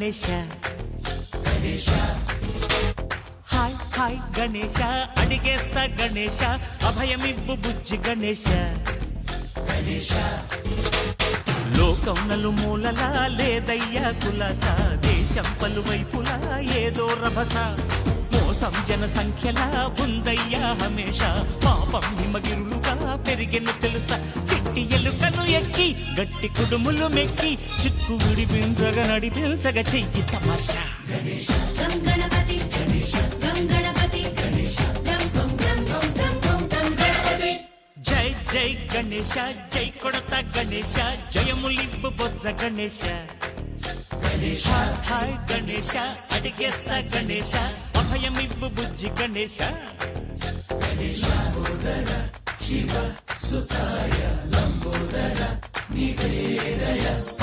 Ganesha. Hi హాయ్ గణేశ. అడిగేస్తా గణేశ. అభయమివ్వు బుజ్జి గణేశ. లోకం నలుమూలలా లేదయ్యా కులాస. దేశం పలువైపులా ఏదో రభస. మోసం జన సంఖ్యలా ఉందయ్యా హమేష. పాపం హిమగిరులుగా పెరిగిన తెలుసా. చిట్టి ఎలుకను ఎక్కి గట్టి కుడుములు మెక్కి చిక్కు విడిపించగా నడిపించగ చెయ్యి తమాషా. గణపతి జై జై గణేశ జై కొడత గణేశ జయములివ్వు బొజ్జ గణేశ. హాయ్ హాయ్ గణేశ అడిగేస్తా గణేశ అభయమివ్వు బుజ్జి గణేశ. yeah.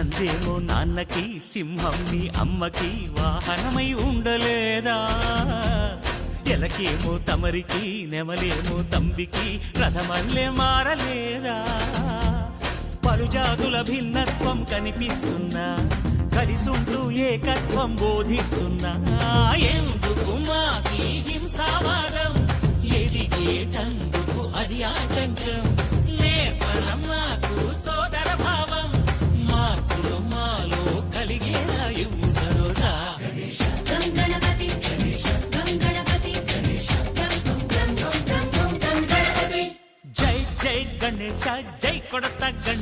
నందేమో నాన్నకి సింహం మీ అమ్మకి వాహనమై ఉండలేదా? ఎలకేమో తమరికి నెమలేమో తంబికి రథమల్లే మారలేదా? పలుజాతుల భిన్నత్వం కనిపిస్తున్నా కలిసుంటూ ఏకత్వం బోధిస్తున్నా. ಗಣೇಶ ಜೈ ಕೊಡತ ಗಣ